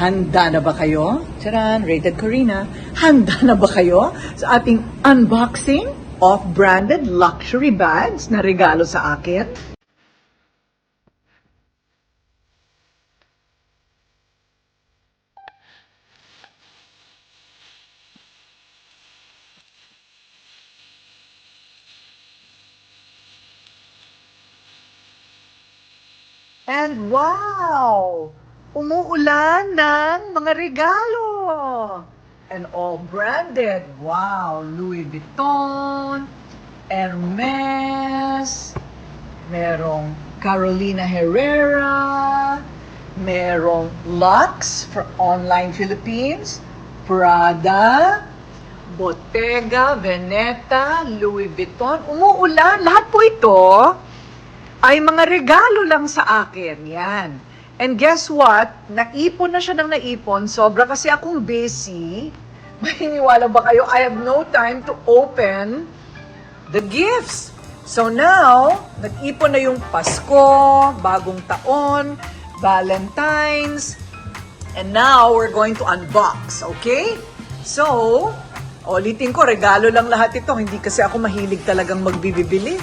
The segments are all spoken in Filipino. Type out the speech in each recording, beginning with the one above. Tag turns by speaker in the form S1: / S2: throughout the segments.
S1: Handa na ba kayo? Charan, rated Corina. Handa na ba kayo sa ating unboxing of branded luxury bags na regalo sa akin? And wow! Umuulan ng mga regalo! And all branded. Wow! Louis Vuitton, Hermes, merong Carolina Herrera, merong Lux for Online Philippines, Prada, Bottega, Veneta, Louis Vuitton. Umuulan. Lahat po ito ay mga regalo lang sa akin. Yan. And guess what? Naipon na siya ng naipon. Sobra kasi akong busy. Maniniwala ba kayo? I have no time to open the gifts. So now, nag-ipon na yung Pasko, Bagong Taon, Valentine's, and now we're going to unbox, okay? So, ulitin ko, regalo lang lahat ito. Hindi kasi ako mahilig talagang magbibili.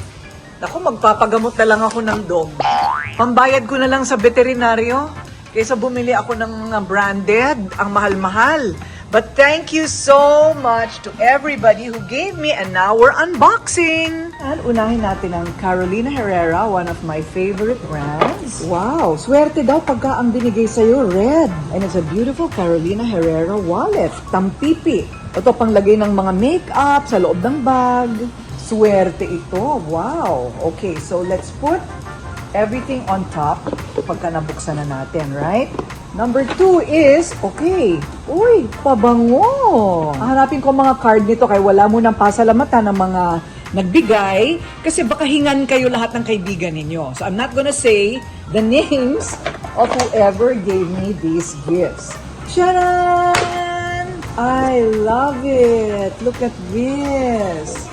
S1: Ako, magpapagamot na lang ako ng dog. Pambayad ko na lang sa veterinaryo. Kaysa bumili ako ng mga branded, ang mahal-mahal. But thank you so much to everybody who gave me now we're unboxing. At unahin natin ang Carolina Herrera, one of my favorite brands. Wow, swerte daw pagka ang binigay sa'yo, red. And it's a beautiful Carolina Herrera wallet, tampipi. Ito panglagay ng mga makeup sa loob ng bag. Swerte ito. Wow. Okay, so let's put everything on top pagka nabuksan na natin, right? Number two is, okay, uy, pabango. Hanapin ko mga card nito kaya wala mo nang pasalamatan ng mga nagbigay kasi baka hingan kayo lahat ng kaibigan ninyo. So I'm not gonna say the names of whoever gave me these gifts. Charan! I love it. Look at this.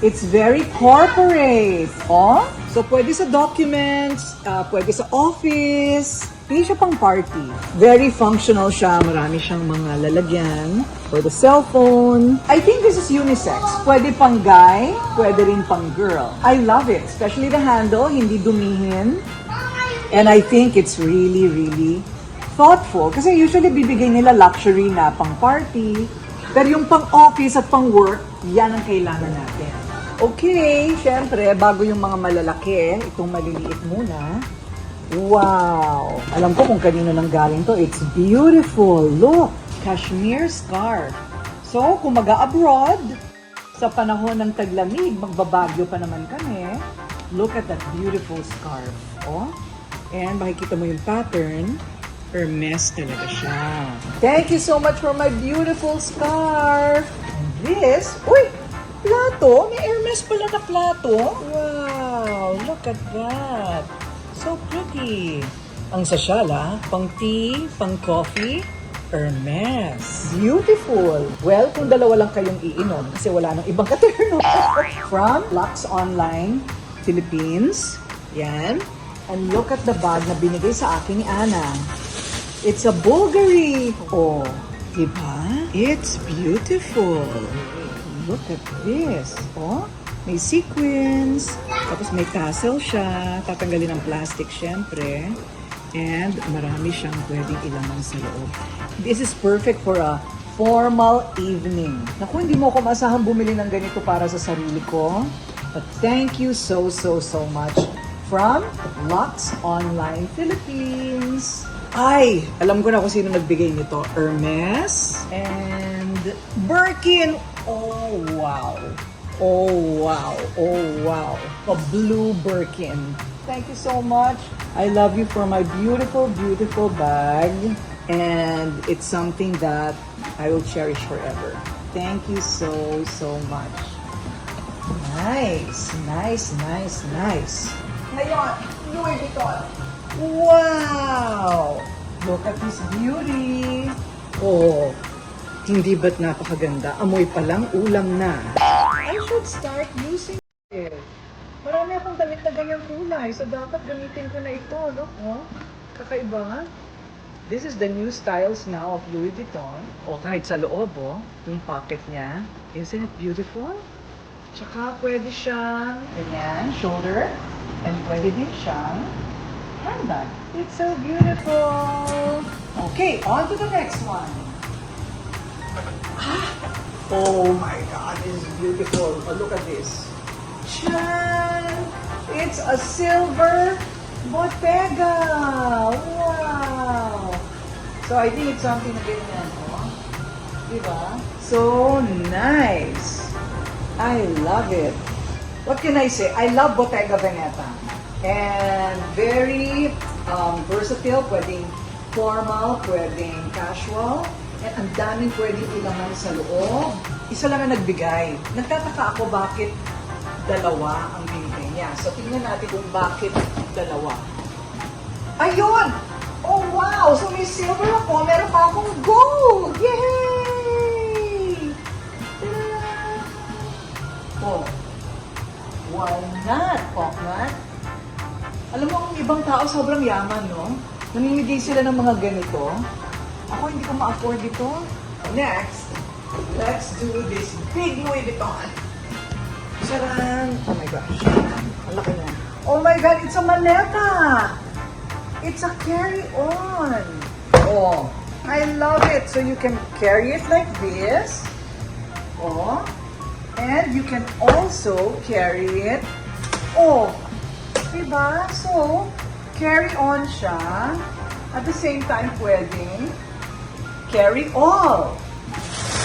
S1: It's very corporate. Oh? So, pwede sa documents, ah, pwede sa office. Hindi siya pang party. Very functional siya. Marami siyang mga lalagyan for the cellphone. I think this is unisex. Pwede pang guy, pwede rin pang girl. I love it. Especially the handle, hindi dumihin. And I think it's really, really thoughtful. Kasi usually bibigay nila luxury na pang party. Pero yung pang office at pang work, yan ang kailangan natin. Okay, syempre, bago yung mga malalaki, itong maliliit muna. Wow! Alam ko kung kanino nang galing to. It's beautiful. Look! Cashmere scarf. So, kung mag-abroad, sa panahon ng taglamig, magbabagyo pa naman kami, look at that beautiful scarf. Oh? And makikita mo yung pattern. Hermes talaga siya. Thank you so much for my beautiful scarf. And this, uy, plato. May Hermes pala na plato. Wow, look at that. So pretty. Ang sasyala, pang tea, pang coffee, Hermes. Beautiful. Well, kung dalawa lang kayong iinom, kasi wala nang ibang katerno. From Lux Online, Philippines. Yan. And look at the bag na binigay sa akin ni Ana. It's a Bulgari. Oh, diba? It's beautiful. Look at this. Oh, may sequins. Tapos may tassel siya. Tatanggalin ang plastic, syempre. And marami siyang pwedeng ilaman sa loob. This is perfect for a formal evening. Naku, hindi mo ako masahan bumili ng ganito para sa sarili ko. But thank you so, so, so much from Lux Online Philippines. Ay, alam ko na kung sino nagbigay nito. Hermes and Birkin. Oh, wow. Oh, wow. Oh, wow. A blue Birkin. Thank you so much. I love you for my beautiful, beautiful bag. And it's something that I will cherish forever. Thank you so, so much. Nice, nice, nice, nice. Ngayon, Louis Vuitton. Wow! Look at this beauty. Oh, hindi ba't napakaganda? Amoy pa lang, ulam na. I should start using it. Marami akong damit na ganyang kulay, so dapat gamitin ko na ito. Look, oh. Kakaiba nga. This is the new styles now of Louis Vuitton. O kahit sa loob, oh, yung pocket niya. Isn't it beautiful? Tsaka pwede siyang ganyan, shoulder. And pwede din siyang handbag. It's so beautiful. Okay, on to the next one. Oh my God, this is beautiful. Oh, look at this. Chan! It's a silver Bottega! Wow! So I think it's something na ganyan? So nice! I love it. What can I say? I love Bottega Veneta. And very um, versatile. Pwedeng formal, pwedeng casual. And ang daming pwedeng ilaman sa loob. Isa lang ang nagbigay. Nagtataka ako bakit dalawa ang binigay niya. So tingnan natin kung bakit dalawa. Ayun! Oh wow! So may silver ako, meron pa akong gold! Yay! Ta-da! Oh, walnut, walnut. Alam mo, ang ibang tao sobrang yaman, no? Namimigay sila ng mga ganito. Ako, hindi ko ma-afford ito. Next, let's do this big Louis Vuitton. Charan! Oh my gosh. Ang laki. Oh my God, it's a maleta! It's a carry-on. Oh, I love it. So you can carry it like this. Oh, and you can also carry it. Oh, diba? So, carry on siya. At the same time, pwedeng carry all.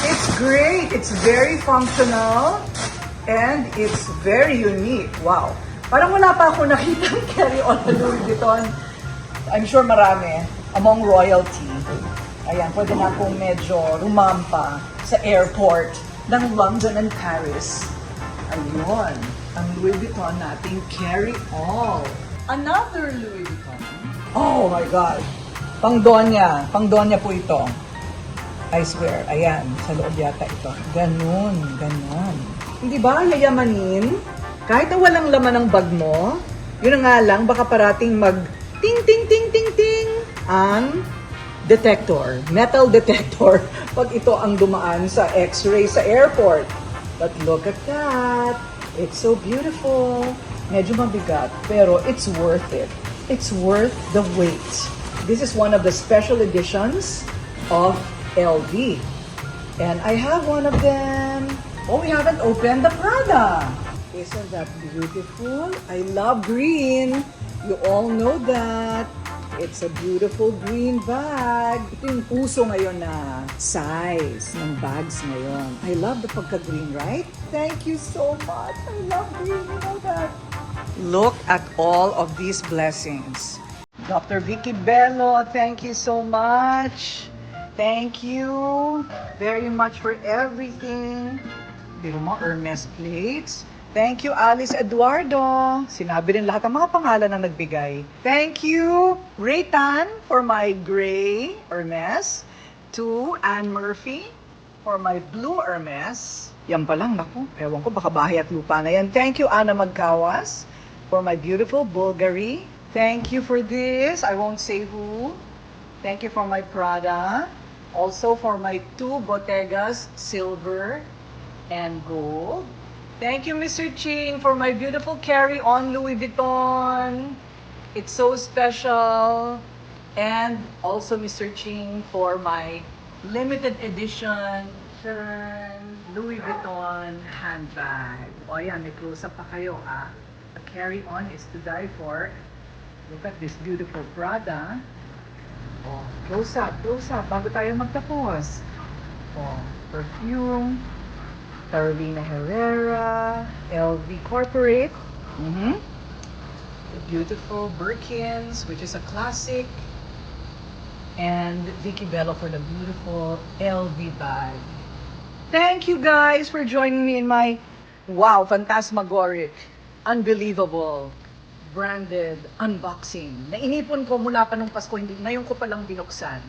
S1: It's great. It's very functional. And it's very unique. Wow. Parang wala pa ako nakita carry-on na Louis Vuitton. I'm sure marami among royalty. Ayan, pwede na akong medyo rumampa sa airport ng London and Paris. Ayun, ang Louis Vuitton nating carry-all. Another Louis Vuitton. Oh my God. Pang Donya. Pang Donya po ito. I swear, ayan, sa loob yata ito. Ganun, ganun. Hindi ba, yayamanin? Kahit na walang laman ng bag mo, yun nga lang, baka parating mag ting ting ting ting ting ang detector, metal detector, pag ito ang dumaan sa x-ray sa airport. But look at that. It's so beautiful. Medyo mabigat, pero it's worth it. It's worth the wait. This is one of the special editions of LV. And I have one of them. Oh, we haven't opened the Prada. Isn't that beautiful? I love green. You all know that. It's a beautiful green bag. Ito yung puso ngayon na size ng bags ngayon. I love the pagka-green, right? Thank you so much. I love green. You know that. Look at all of these blessings. Dr. Vicky Bello, thank you so much. Thank you very much for everything. Biro mo, Hermes plates. Thank you, Alice Eduardo. Sinabi rin lahat ng mga pangalan na nagbigay. Thank you, Raytan, for my gray Hermes. To Anne Murphy for my blue Hermes. Yan pa lang, naku. Ewan ko, baka bahay at lupa na yan. Thank you, Ana Magkawas, for my beautiful Bulgari. Thank you for this. I won't say who. Thank you for my Prada. Also for my two Bottegas, silver and gold. Thank you, Mr. Ching, for my beautiful carry-on Louis Vuitton. It's so special. And also, Mr. Ching, for my limited edition Louis Vuitton handbag. O yan, may close-up pa kayo, ah. The carry-on is to die for. Look at this beautiful Prada. Oh, close up, close up, bago tayo magtapos. Oh, perfume, Carolina Herrera, LV Corporate. Mm-hmm. The beautiful Birkins, which is a classic. And Vicky Bello for the beautiful LV bag. Thank you guys for joining me in my wow, phantasmagoric, unbelievable, branded unboxing. Nainipon ko mula pa nung Pasko, hindi, ngayon ko palang binuksan.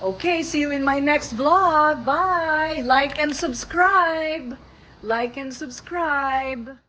S1: Okay, see you in my next vlog. Bye! Like and subscribe! Like and subscribe!